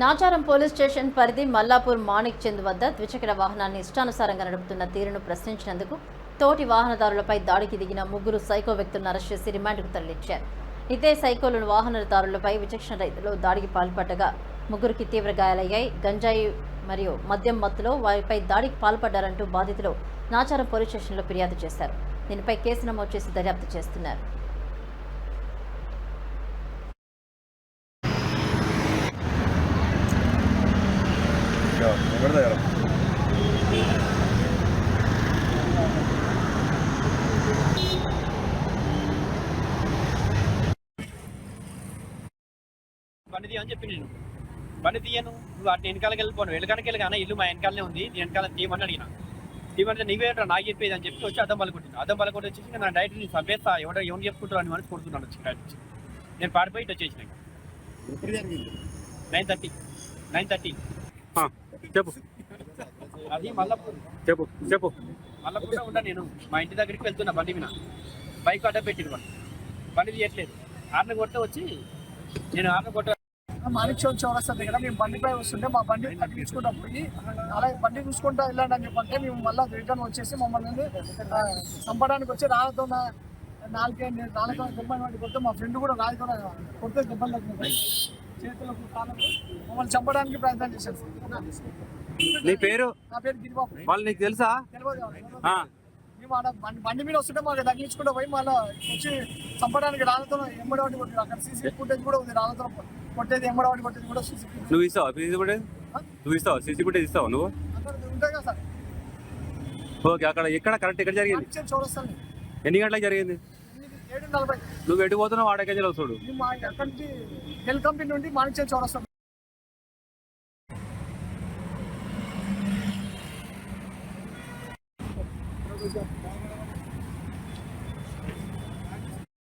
Nacharam police station పరిధి మల్లాపూర్ మాణిక్ చంద్ వద్ద ద్విచక్ర వాహనాన్ని ఇష్టానుసారంగా నడుపుతున్న తీరును ప్రశ్నించినందుకు తోటి వాహనదారులపై దాడికి దిగిన ముగ్గురు సైకో వ్యక్తులను అరెస్ట్ చేసి రిమాండ్కు తరలించారు. ఇదే సైకోలను వాహనదారులపై విచక్షణ రైతులు దాడికి పాల్పడ్డగా ముగ్గురికి తీవ్ర గాయాలయ్యాయి. గంజాయి మరియు మద్యం మత్తులో వారిపై దాడికి పాల్పడ్డారంటూ బాధితులు నాచారం పోలీస్ స్టేషన్లో ఫిర్యాదు చేశారు. దీనిపై కేసు నమోదు చేసి దర్యాప్తు చేస్తున్నారు. దగ్గర బండి తీయని చెప్పి నేను. బండి తీయను. నువ్వు అటు వెనకాలకి వెళ్ళిపోను వెనకాలకి వెళ్ళి కానీ? ఇల్లు మా వెనకాలనే ఉంది. నీ వెనకాల తీయమని అడిగిన. తీయమంటే నీవేంట్రా నాకు చెప్పేది అని చెప్పి వచ్చి అద్దం పలుకుంటుంది అద్దం పలుకుంటే వచ్చేసి నా డైరెక్ట్ నేను చంపేస్తా. ఎవడో ఎవరు చెప్పుకుంటారు అని మనసు కొడుతున్నాను వచ్చి డైరెక్ట్ వచ్చి. నేను పాడిపోయి ఇటు వచ్చేసిన నైన్ థర్టీ. Nine thirty. ఆ, చెప్పు. అది మల్లపూర్. చెప్పు చెప్పు. మల్లపూర్లో ఉంటా నేను. మా ఇంటి దగ్గరికి వెళ్తున్నా బండి మీద. బైక్ అడ్డ పెట్టిన బండి బండి తీయట్లేదు. ఆర్న కొడితే వచ్చి నేను ఆర్న కొట్ట మాణిక్ చౌక్ చౌరస్తా దగ్గర మేము బండిపై వస్తుంటే మా బండి తగ్గించుకుంటా పోయి అలాగే బండి చూసుకుంటా వెళ్ళండి అని చెప్పంటే మేము మళ్ళీ రిటర్న్ వచ్చేసి మమ్మల్ని చంపడానికి వచ్చి రాళ్ళతో నా- నాలుగే వాడి కొడితే మా ఫ్రెండ్ కూడా రాళ్ళతో కొడితే దెబ్బలు తగ్గినాయి చేతులకు కాళ్ళకు మమ్మల్ని చంపడానికి ప్రయత్నం చేశారు. నీ పేరు? నా పేరు గిరిబాబు. వాళ్ళు నీకు తెలుసా? తెలియదు బండి మీద వస్తుంటే మాకు తగ్గించుకుంటూ పోయి మళ్ళీ వచ్చి చంపడానికి రాళ్ళతో ఎంబడవాడి కొట్టారు. అక్కడ సీసీ ఫుటేజ్ కూడా ఉంది. రాళ్ళతో కొట్టేది ఎంబడవాడి కొట్టేది కూడా సీసీ నువ్వు ఇస్తావా సీసీ ఫుటేజ్? నువ్వు ఇస్తావా? సీసీ ఫుటేజ్ ఇస్తావా నువ్వు? ఉంటాయి కదా సార్. ఓకే అక్కడ ఎక్కడ? కరెక్ట్ ఎక్కడ జరిగింది? చౌరస్తాని ఎన్ని గంటలకు జరిగింది? నువ్వు ఎటు పోతున్నావు? వాడకే చూడు. ఇది మా అక్కడి నుంచి హెల్ కంపెనీ నుండి మాణిక్యం చౌరస్తా